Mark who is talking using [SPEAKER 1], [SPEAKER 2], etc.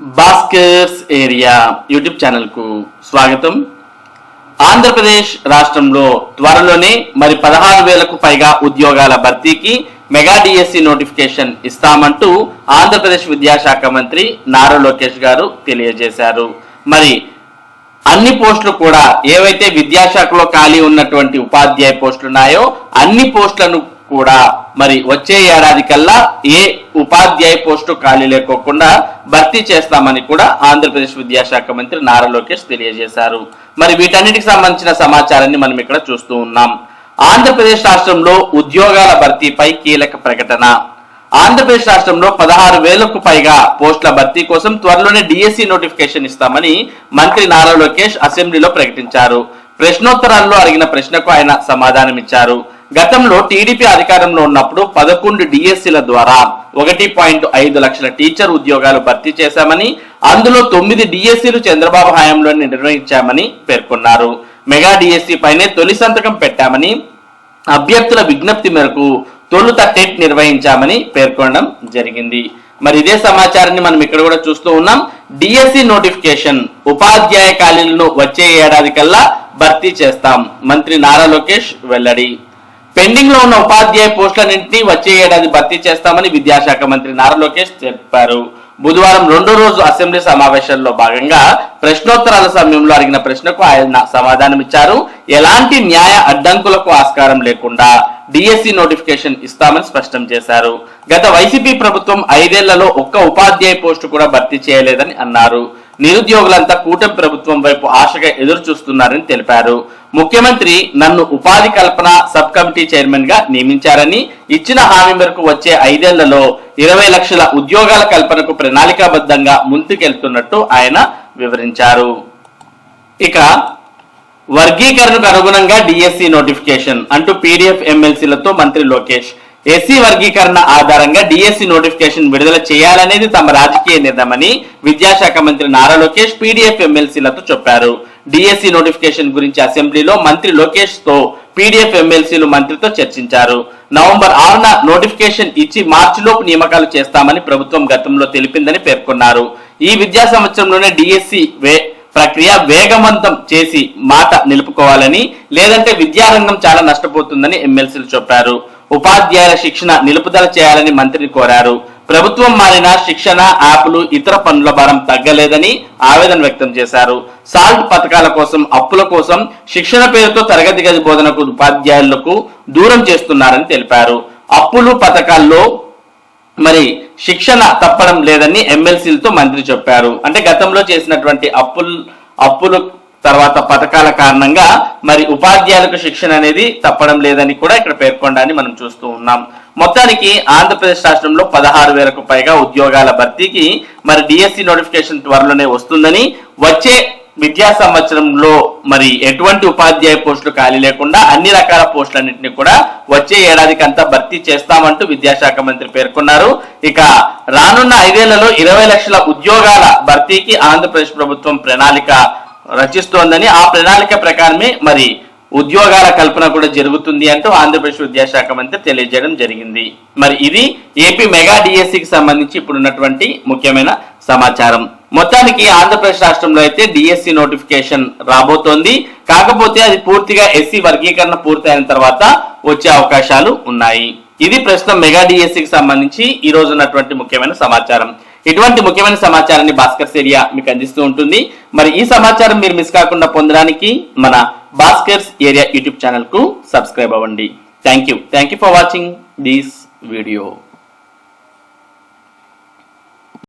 [SPEAKER 1] Bhaskar's area YouTube ఛానల్కు స్వాగతం. ఆంధ్రప్రదేశ్ రాష్ట్రంలో త్వరలోనే మరి పదహారు వేలకు పైగా ఉద్యోగాల భర్తీకి మెగా డిఎస్సి నోటిఫికేషన్ ఇస్తామంటూ ఆంధ్రప్రదేశ్ విద్యాశాఖ మంత్రి నారా లోకేష్ గారు తెలియజేశారు. మరి అన్ని పోస్టులు కూడా ఏవైతే విద్యాశాఖలో ఖాళీ ఉన్నటువంటి ఉపాధ్యాయ పోస్టులు ఉన్నాయో అన్ని పోస్టులను కూడా మరి వచ్చే ఏడాది కల్లా ఏ ఉపాధ్యాయ పోస్టు ఖాళీ లేకోకుండా భర్తీ చేస్తామని కూడా ఆంధ్రప్రదేశ్ విద్యాశాఖ మంత్రి నారా లోకేష్ తెలియజేశారు. మరి వీటన్నిటికి సంబంధించిన సమాచారాన్ని మనం ఇక్కడ చూస్తూ ఉన్నాం. ఆంధ్రప్రదేశ్ రాష్ట్రంలో ఉద్యోగాల భర్తీపై కీలక ప్రకటన. ఆంధ్రప్రదేశ్ రాష్ట్రంలో పదహారు వేలకు పైగా పోస్టుల భర్తీ కోసం త్వరలోనే డిఎస్సి నోటిఫికేషన్ ఇస్తామని మంత్రి నారా లోకేష్ అసెంబ్లీలో ప్రకటించారు. ప్రశ్నోత్తరాల్లో అడిగిన ప్రశ్నకు ఆయన సమాధానమిచ్చారు. గతంలో టీడీపీ అధికారంలో ఉన్నప్పుడు పదకొండు డిఎస్సీల ద్వారా ఒకటి పాయింట్ ఐదు లక్షల టీచర్ ఉద్యోగాలు భర్తీ చేశామని అందులో తొమ్మిది డిఎస్సీలు చంద్రబాబు హయాంలో నిర్వహించామని పేర్కొన్నారు. మెగా డిఎస్సీ పైనే తొలి సంతకం పెట్టామని అభ్యర్థుల విజ్ఞప్తి మేరకు తొలుత టెట్ నిర్వహించామని పేర్కొనడం జరిగింది. మరి ఇదే సమాచారాన్ని మనం ఇక్కడ కూడా చూస్తూ ఉన్నాం. డిఎస్సి నోటిఫికేషన్ ఉపాధ్యాయ ఖాళీలను వచ్చే ఏడాది కల్లా భర్తీ చేస్తాం. మంత్రి నారా లోకేష్ వెల్లడి. పెండింగ్లో ఉన్న ఉపాధ్యాయ పోస్టులన్నింటినీ వచ్చే ఏడాది భర్తీ చేస్తామని విద్యాశాఖ మంత్రి నారా లోకేష్ చెప్పారు. బుధవారం రెండో రోజు అసెంబ్లీ సమావేశంలో భాగంగా ప్రశ్నోత్తరాల సమయంలో అడిగిన ప్రశ్నకు ఆయన సమాధానమిచ్చారు. ఎలాంటి న్యాయ అడ్డంకులకు ఆస్కారం లేకుండా డిఎస్సి నోటిఫికేషన్ ఇస్తామని స్పష్టం చేశారు. గత వైసీపీ ప్రభుత్వం ఐదేళ్ళలో ఒక్క ఉపాధ్యాయ పోస్టు కూడా భర్తీ చేయలేదని అన్నారు. నిరుద్యోగులంతా కూటమి ప్రభుత్వం వైపు ఆశగా ఎదురు చూస్తున్నారని తెలిపారు. ముఖ్యమంత్రి నన్ను ఉపాధి కల్పన సబ్ కమిటీ చైర్మన్గా నియమించారని ఇచ్చిన హామీ మేరకు వచ్చే ఐదేళ్ళలో ఇరవై లక్షల ఉద్యోగాల కల్పనకు ప్రణాళికాబద్ధంగా ముందుకెళ్తున్నట్టు ఆయన వివరించారు. ఇక వర్గీకరణకు అనుగుణంగా డిఎస్సి నోటిఫికేషన్ అంటూ పీడిఎఫ్ ఎమ్మెల్సీలతో మంత్రి లోకేష్ ఎస్సీ వర్గీకరణ ఆధారంగా డిఎస్సి నోటిఫికేషన్ విడుదల చేయాలనేది తమ రాజకీయ నిర్ణయమని విద్యాశాఖ మంత్రి నారా లోకేష్ పీడిఎఫ్ ఎమ్మెల్సీలతో చెప్పారు. డిఎస్సి నోటిఫికేషన్ గురించి అసెంబ్లీలో మంత్రి లోకేష్తో పీడిఎఫ్ ఎమ్మెల్సీలు మంత్రితో చర్చించారు. నవంబర్ ఆరున నోటిఫికేషన్ ఇచ్చి మార్చిలోపు నియామకాలు చేస్తామని ప్రభుత్వం గతంలో తెలిపిందని పేర్కొన్నారు. ఈ విద్యా సంవత్సరంలోనే డిఎస్సి వే ప్రక్రియ వేగవంతం చేసి మాట నిలుపుకోవాలని లేదంటే విద్యారంగం చాలా నష్టపోతుందని ఎమ్మెల్సీలు చెప్పారు. ఉపాధ్యాయుల శిక్షణ నిలుపుదల చేయాలని మంత్రిని కోరారు. ప్రభుత్వం మారిన శిక్షణ యాప్లు ఇతర పనుల భారం తగ్గలేదని ఆవేదన వ్యక్తం చేశారు. సాల్ట్ పథకాల కోసం అప్పుల కోసం శిక్షణ పేరుతో తరగతి గది బోధనకు ఉపాధ్యాయులకు దూరం చేస్తున్నారని తెలిపారు. అప్పులు పథకాల్లో మరి శిక్షణ తప్పడం లేదని ఎమ్మెల్సీలతో మంత్రి చెప్పారు. అంటే గతంలో చేసినటువంటి అప్పులు అప్పులు తర్వాత పథకాల కారణంగా మరి ఉపాధ్యాయులకు శిక్షణ అనేది తప్పడం లేదని కూడా ఇక్కడ పేర్కొనడాన్ని మనం చూస్తూ ఉన్నాం. మొత్తానికి ఆంధ్రప్రదేశ్ రాష్ట్రంలో పదహారు వేలకు పైగా ఉద్యోగాల భర్తీకి మరి డిఎస్సి నోటిఫికేషన్ త్వరలోనే వస్తుందని వచ్చే విద్యా సంవత్సరంలో మరి ఎటువంటి ఉపాధ్యాయ పోస్టులు ఖాళీ లేకుండా అన్ని రకాల పోస్టులన్నింటినీ కూడా వచ్చే ఏడాదికి అంతా భర్తీ చేస్తామంటూ విద్యాశాఖ మంత్రి పేర్కొన్నారు. ఇక రానున్న ఐదేళ్ళలో ఇరవై లక్షల ఉద్యోగాల భర్తీకి ఆంధ్రప్రదేశ్ ప్రభుత్వం ప్రణాళిక రచిస్తోందని ఆ ప్రణాళిక ప్రకారమే మరి ఉద్యోగాల కల్పన కూడా జరుగుతుంది అంటూ ఆంధ్రప్రదేశ్ విద్యాశాఖ మంత్రి తెలియజేయడం జరిగింది. మరి ఇది ఏపీ మెగా డిఎస్సికి సంబంధించి ఇప్పుడు ఉన్నటువంటి ముఖ్యమైన సమాచారం. మొత్తానికి ఆంధ్రప్రదేశ్ రాష్ట్రంలో అయితే డిఎస్సి నోటిఫికేషన్ రాబోతోంది. కాకపోతే అది పూర్తిగా ఎస్సీ వర్గీకరణ పూర్తయిన తర్వాత వచ్చే అవకాశాలు ఉన్నాయి. ఇది ప్రస్తుతం మెగా డిఎస్సికి సంబంధించి ఈ రోజు ఉన్నటువంటి ముఖ్యమైన సమాచారం. ఇటువంటి ముఖ్యమైన సమాచారాన్ని భాస్కర్స్ ఏరియా మీకు అందిస్తూ ఉంటుంది. మరి ఈ సమాచారం మీరు మిస్ కాకుండా పొందడానికి మన భాస్కర్స్ ఏరియా యూట్యూబ్ ఛానల్కు సబ్స్క్రైబ్ అవ్వండి. Thank you thank you for watching this video.